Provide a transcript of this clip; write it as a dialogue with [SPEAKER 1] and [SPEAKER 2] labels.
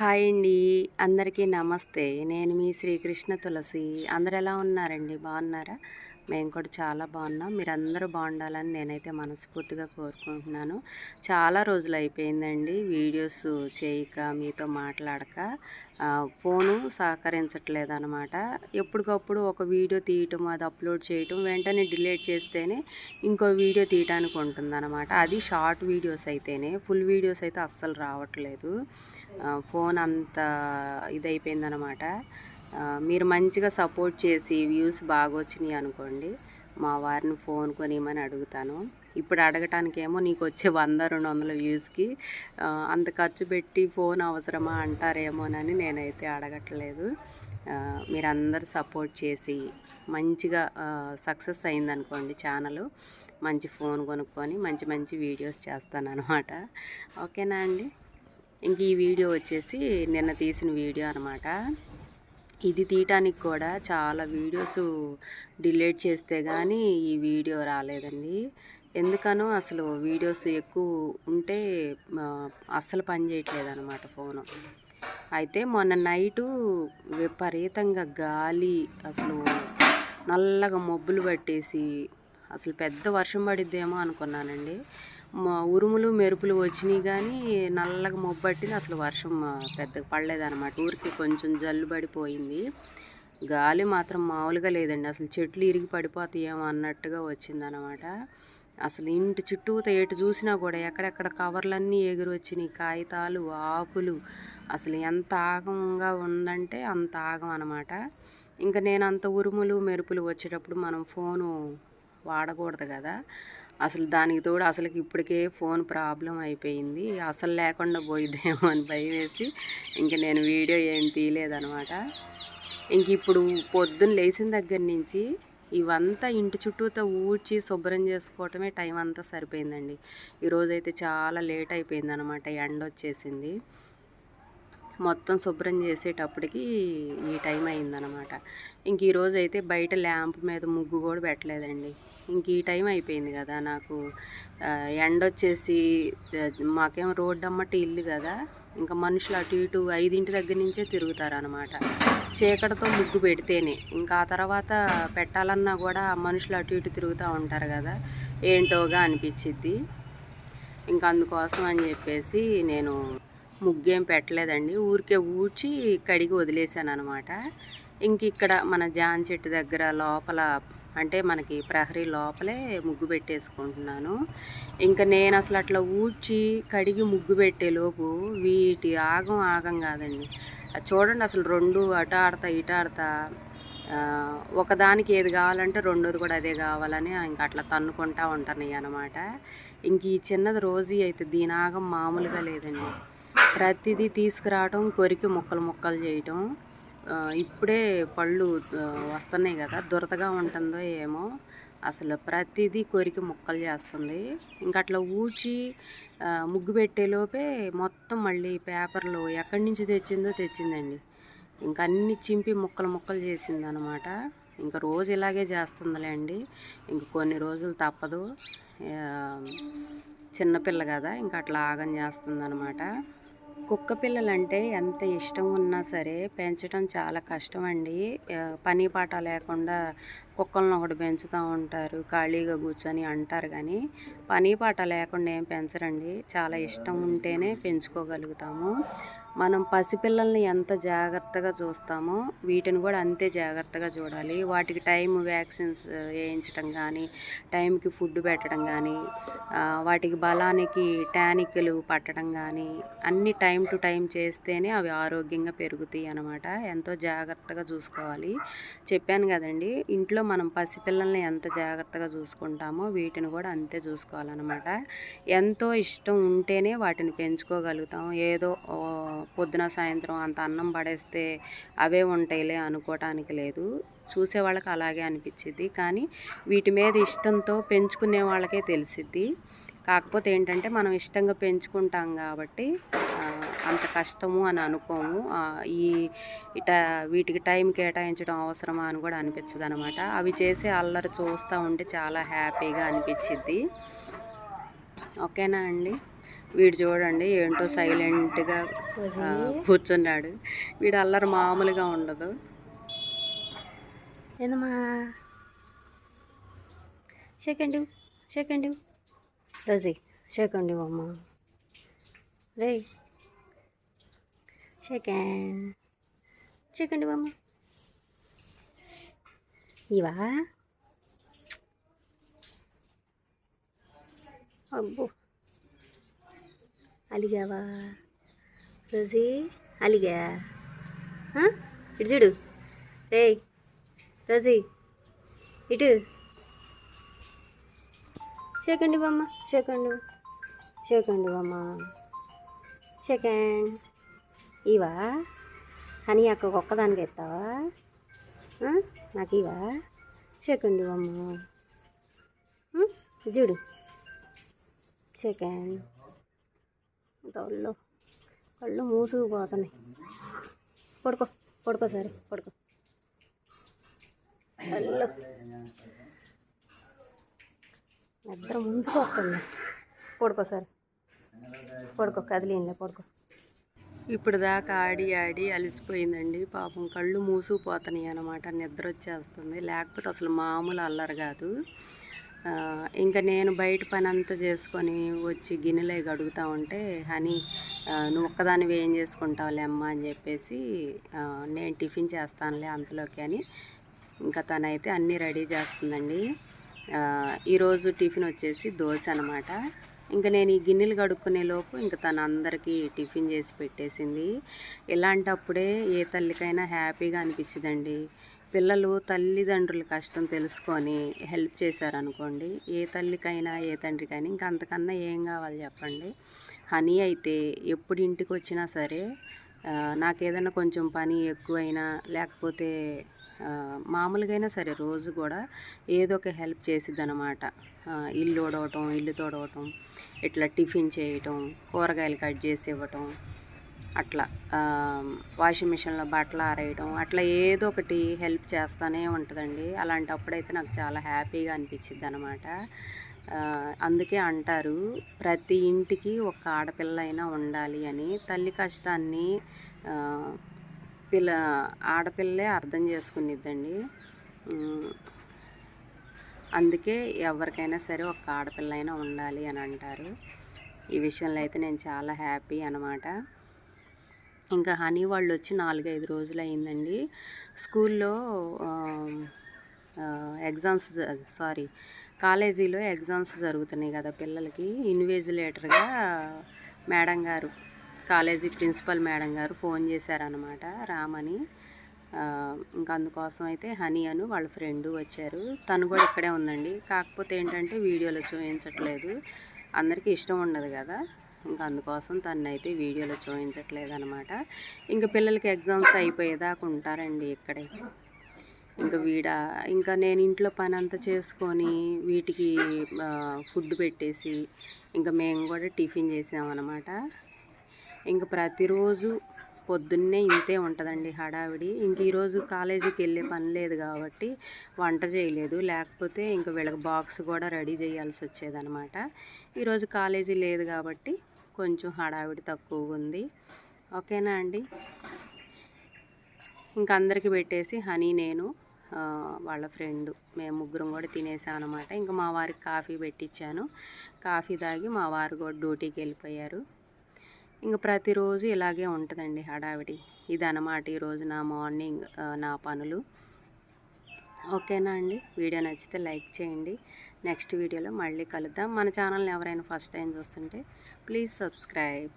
[SPEAKER 1] Hi అండి. అందరికీ నమస్తే. నేను మీ శ్రీకృష్ణ తులసి. అందరు ఎలా ఉన్నారండి? బాగున్నారా? మేము కూడా చాలా బాగున్నాం. మీరు అందరూ బాగుండాలని నేనైతే మనస్ఫూర్తిగా కోరుకుంటున్నాను. చాలా రోజులు అయిపోయిందండి. వీడియోస్ చేయక మీతో మాట్లాడక ఫోను సహకరించట్లేదు అనమాట ఎప్పటికప్పుడు ఒక వీడియో తీయటం అది అప్లోడ్ చేయటం వెంటనే డిలీట్ చేస్తేనే ఇంకో వీడియో తీయడానికి ఉంటుందన్నమాట. అది షార్ట్ వీడియోస్ అయితేనే ఫుల్ వీడియోస్ అయితే అస్సలు రావట్లేదు. ఫోన్ అంత ఇదైపోయిందనమాట మీరు మంచిగా సపోర్ట్ చేసి వ్యూస్ బాగా వచ్చినాయి అనుకోండి మా వారిని ఫోన్ కొనిమని అడుగుతాను. ఇప్పుడు అడగటానికేమో నీకు వచ్చే వంద రెండు వందల వ్యూస్కి అంత ఖర్చు పెట్టి ఫోన్ అవసరమా అంటారేమోనని నేనైతే అడగట్లేదు. మీరందరు మీరందరూ సపోర్ట్ చేసి మంచిగా సక్సెస్ అయిందనుకోండి ఛానల్ మంచి ఫోన్ కొనుక్కొని మంచి మంచి వీడియోస్ చేస్తాను అనమాట ఓకేనా అండి? ఇంక ఈ వీడియో వచ్చేసి నిన్న తీసిన వీడియో అనమాట ఇది తీయటానికి కూడా చాలా వీడియోస్ డిలీట్ చేస్తే కానీ ఈ వీడియో రాలేదండి. ఎందుకనో అసలు వీడియోస్ ఎక్కువ ఉంటే అస్సలు పనిచేయట్లేదు అనమాట ఫోను. అయితే మొన్న నైటు విపరీతంగా గాలి అసలు నల్లగా మబ్బులు పట్టేసి అసలు పెద్ద వర్షం పడిద్దేమో అనుకున్నానండి. ఉరుములు మెరుపులు వచ్చినాయి కానీ నల్లగా మొబ్బట్టింది. అసలు వర్షం పెద్దగా పడలేదన్నమాట. ఊరికి కొంచెం జల్లు పడిపోయింది. గాలి మాత్రం మామూలుగా లేదండి. అసలు చెట్లు ఇరిగి పడిపోతాయేమో అన్నట్టుగా వచ్చిందనమాట అసలు ఇంటి చుట్టూత ఎటు చూసినా కూడా ఎక్కడెక్కడ కవర్లన్నీ ఎగురు వచ్చినాయి కాగితాలు ఆకులు. అసలు ఎంత ఆగంగా ఉందంటే అంత ఆగం అనమాట ఇంకా నేను అంత ఉరుములు మెరుపులు వచ్చేటప్పుడు మనం ఫోను వాడకూడదు కదా. అసలు దానికి తోడు అసలుకి ఇప్పటికే ఫోన్ ప్రాబ్లం అయిపోయింది. అసలు లేకుండా పోయిద్దేమో అని భయం వేసి ఇంక నేను వీడియో ఏం తీయలేదనమాట ఇంక ఇప్పుడు పొద్దున్న లేచిన దగ్గర నుంచి ఇవంతా ఇంటి చుట్టూతో ఊడ్చి శుభ్రం చేసుకోవటమే టైం అంతా సరిపోయిందండి. ఈరోజైతే చాలా లేట్ అయిపోయింది అనమాట ఎండ వచ్చేసింది మొత్తం శుభ్రం చేసేటప్పటికి ఈ టైం అయిందనమాట ఇంక ఈరోజు అయితే బయట ల్యాంప్ మీద ముగ్గు కూడా పెట్టలేదండి. ఇంక ఈ టైం అయిపోయింది కదా నాకు. ఎండ వచ్చేసి మాకేం రోడ్డు అమ్మటి ఇల్లు కదా. ఇంకా మనుషులు అటు ఇటు ఐదింటి దగ్గర నుంచే తిరుగుతారు అనమాట చీకటితో ముగ్గు పెడితేనే. ఇంకా ఆ తర్వాత పెట్టాలన్నా కూడా మనుషులు అటు ఇటు తిరుగుతూ ఉంటారు కదా. ఏంటోగా అనిపించిద్ది ఇంకా అందుకోసం అని చెప్పేసి నేను ముగ్గేం పెట్టలేదండి. ఊరికే ఊడ్చి కడిగి వదిలేసాను అనమాట ఇంక ఇక్కడ మన జాన్ చెట్టు దగ్గర లోపల అంటే మనకి ప్రహరీ లోపలే ముగ్గు పెట్టేసుకుంటున్నాను. ఇంకా నేను అసలు అట్లా ఊడ్చి కడిగి ముగ్గు పెట్టేలోపు వీటి ఆగం ఆగం కాదండి. చూడండి అసలు రెండు అటు ఆడతా ఇటు ఆడతా ఒకదానికి ఏది కావాలంటే రెండోది కూడా అదే కావాలని ఇంకా అట్లా తన్నుకుంటా ఉంటున్నాయి అనమాట ఇంక ఈ చిన్నది రోజు అయితే దీని ఆగం మామూలుగా లేదండి. ప్రతిదీ తీసుకురావటం కొరికి ముక్కలు ముక్కలు చేయటం ఇప్పుడే పళ్ళు వస్తున్నాయి కదా దురదగా ఉంటుందో ఏమో అసలు ప్రతిదీ కొరికి ముక్కలు చేస్తుంది. ఇంకా అట్లా ఊడ్చి ముగ్గు పెట్టేలోపే మొత్తం మళ్ళీ పేపర్లు ఎక్కడి నుంచి తెచ్చిందో తెచ్చిందండి. ఇంకా అన్ని చింపి ముక్కలు ముక్కలు చేసింది అనమాట ఇంకా రోజు ఇలాగే చేస్తుందిలే అండి. ఇంక కొన్ని రోజులు తప్పదు. చిన్నపిల్ల కదా ఇంకా అట్లా ఆగం చేస్తుంది అనమాట కుక్క పిల్లలంటే ఎంత ఇష్టం ఉన్నా సరే పెంచడం చాలా కష్టం అండి పని పాట లేకుండా కుక్కలను ఒకటి పెంచుతూ ఉంటారు ఖాళీగా కూర్చొని అంటారు కానీ పని పాట లేకుండా ఏం పెంచరండి. చాలా ఇష్టం ఉంటేనే పెంచుకోగలుగుతాము. మనం పసిపిల్లల్ని ఎంత జాగ్రత్తగా చూస్తామో వీటిని కూడా అంతే జాగ్రత్తగా చూడాలి. వాటికి టైం వ్యాక్సిన్స్ వేయించడం కానీ టైంకి ఫుడ్ పెట్టడం కానీ వాటికి బలానికి టానిక్లు పట్టడం కానీ అన్ని టైం టు టైం చేస్తేనే అవి ఆరోగ్యంగా పెరుగుతాయి అన్నమాట. ఎంతో జాగ్రత్తగా చూసుకోవాలి. చెప్పాను కదండి ఇంట్లో మనం పసిపిల్లల్ని ఎంత జాగ్రత్తగా చూసుకుంటామో వీటిని కూడా అంతే చూసుకోవాలన్నమాట. ఎంతో ఇష్టం ఉంటేనే వాటిని పెంచుకోగలుగుతాం. ఏదో పొద్దున సాయంత్రం అంత అన్నం పడేస్తే అవే ఉంటాయిలే అనుకోవటానికి లేదు. చూసే వాళ్ళకి అలాగే అనిపించింది కానీ వీటి మీద ఇష్టంతో పెంచుకునే వాళ్ళకే తెలిసిద్ది. కాకపోతే ఏంటంటే మనం ఇష్టంగా పెంచుకుంటాం కాబట్టి అంత కష్టము అని అనుకోము. ఈ ఇట వీటికి టైం కేటాయించడం అవసరమా అని కూడా అనిపించదు అనమాట అవి చేసే అల్లరి చూస్తూ ఉంటే చాలా హ్యాపీగా అనిపించిద్ది ఓకేనా అండి? వీడు చూడండి ఏంటో సైలెంట్గా కూర్చున్నాడు. వీడు అల్లరి మామూలుగా ఉండదు.
[SPEAKER 2] ఏందమ్మా? సెకండ్ సెకండ్ రోజీ సెకండ్ అమ్మ. రే షేకండ్ షేకండి అమ్మ. ఇవా అబ్బో. అలిగావా? రోజీ అలిగా? ఇటు చూడు. రే రోజీ ఇటు. సెకండ్ బొమ్మ సెకండ్ సెకండ్ బొమ్మ. సెకండ్ ఇవా? అని అక్క ఒక్కదానికి ఎత్తావా? నాకు ఇవా? సెకండ్ బొమ్మ. చూడు. సెకండ్ కళ్ళు కళ్ళు మూసుకుపోతున్నాయి. పడుకో పడుకో సరే పడుకో. కళ్ళు నిద్ర ముంచుకొస్తుంది. పడుకో సరే పడుకో కదిలిందా పడుకో.
[SPEAKER 1] ఇప్పుడు దాకా ఆడి ఆడి అలసిపోయిందండి. పాపం కళ్ళు మూసుకుపోతున్నాయి అనమాట నిద్ర వచ్చేస్తుంది. లేకపోతే అసలు మామూలు అల్లరి కాదు. ఇంకా నేను బయట పని అంతా చేసుకొని వచ్చి గిన్నెలే కడుగుతా ఉంటే హనీ నువ్వు ఒక్కదానివి ఏం చేసుకుంటావులే అమ్మ అని చెప్పేసి నేను టిఫిన్ చేస్తానులే అంతలోకి అని ఇంకా తనైతే అన్నీ రెడీ చేస్తుందండి. ఈరోజు టిఫిన్ వచ్చేసి దోశ అనమాట ఇంకా నేను ఈ గిన్నెలు కడుక్కునే లోపు ఇంకా తను అందరికీ టిఫిన్ చేసి పెట్టేసింది. ఇలాంటప్పుడే ఏ తల్లికైనా హ్యాపీగా అనిపించిందండి. పిల్లలు తల్లిదండ్రుల కష్టం తెలుసుకొని హెల్ప్ చేశారనుకోండి ఏ తల్లికైనా ఏ తండ్రికైనా ఇంకా అంతకన్నా ఏం కావాలి చెప్పండి? హనీ అయితే ఎప్పుడు ఇంటికి వచ్చినా సరే ఆ, నాకు ఏదైనా కొంచెం పని ఎక్కువైనా లేకపోతే మామూలుగైనా మామూలుగా అయినా సరే రోజు కూడా ఏదో ఒక హెల్ప్ చేసిద్ది అనమాట ఇల్లు ఓడవటం ఇల్లు తోడవటం ఇట్లా టిఫిన్ చేయటం కూరగాయలు కట్ చేసి ఇవ్వటం అట్లా వాషింగ్ మిషన్లో బట్టలు ఆరేయడం అట్లా ఏదో ఒకటి హెల్ప్ చేస్తూనే ఉంటుందండి. అలాంటప్పుడైతే నాకు చాలా హ్యాపీగా అనిపించింది అనమాట అందుకే అంటారు ప్రతి ఇంటికి ఒక ఆడపిల్ల అయినా ఉండాలి అని. తల్లి కష్టాన్ని పిల్ల ఆడపిల్లే అర్థం చేసుకునిద్దండి అందుకే ఎవరికైనా సరే ఒక ఆడపిల్ల అయినా ఉండాలి అని అంటారు. ఈ విషయంలో అయితే నేను చాలా హ్యాపీ అనమాట ఇంకా హనీ వాళ్ళు వచ్చి నాలుగైదు రోజులు అయిందండి స్కూల్లో ఎగ్జామ్స్ సారీ కాలేజీలో ఎగ్జామ్స్ జరుగుతున్నాయి కదా పిల్లలకి. ఇన్విజిలేటర్గా మేడం గారు కాలేజీ ప్రిన్సిపల్ మేడం గారు ఫోన్ చేశారనమాట రామని. ఇంకా అందుకోసం అయితే హనీ అను వాళ్ళ ఫ్రెండ్ వచ్చారు. తను కూడా ఇక్కడే ఉందండి. కాకపోతే ఏంటంటే వీడియోలో చూపించట్లేదు అందరికీ ఇష్టం ఉండదు కదా. ఇంకా అందుకోసం తను అయితే వీడియోలో చూపించట్లేదు అనమాట ఇంకా పిల్లలకి ఎగ్జామ్స్ అయిపోయేదాకా ఉంటారండి ఇక్కడే. ఇంకా వీడ ఇంకా నేను ఇంట్లో పని అంతా చేసుకొని వీటికి ఫుడ్ పెట్టేసి ఇంకా మేము కూడా టిఫిన్ చేసామన్నమాట. ఇంకా ప్రతిరోజు పొద్దున్నే ఇంతే ఉంటుందండి హడావిడి. ఇంక ఈరోజు కాలేజీకి వెళ్ళే పని లేదు కాబట్టి వంట చేయలేదు. లేకపోతే ఇంకా వీళ్ళకి బాక్స్ కూడా రెడీ చేయాల్సి వచ్చేదనమాట ఈరోజు కాలేజీ లేదు కాబట్టి కొంచెం హడావిడి తక్కువగా ఉంది. ఓకేనా అండి? ఇంకా అందరికీ పెట్టేసి హనీ నేను వాళ్ళ ఫ్రెండ్ మేము ముగ్గురం కూడా తినేసాం అనమాట ఇంకా మా వారికి కాఫీ పెట్టించాను కాఫీ తాగి మా వారు కూడా డ్యూటీకి వెళ్ళిపోయారు. ఇంకా ప్రతిరోజు ఇలాగే ఉంటుందండి హడావిడి. ఇది అన్నమాట ఈరోజు నా మార్నింగ్ నా పనులు. ఓకేనా అండి? వీడియో నచ్చితే లైక్ చేయండి. నెక్స్ట్ వీడియోలో మళ్ళీ కలుద్దాం. మన ఛానల్ని ఎవరైనా ఫస్ట్ టైం చూస్తుంటే ప్లీజ్ సబ్స్క్రైబ్.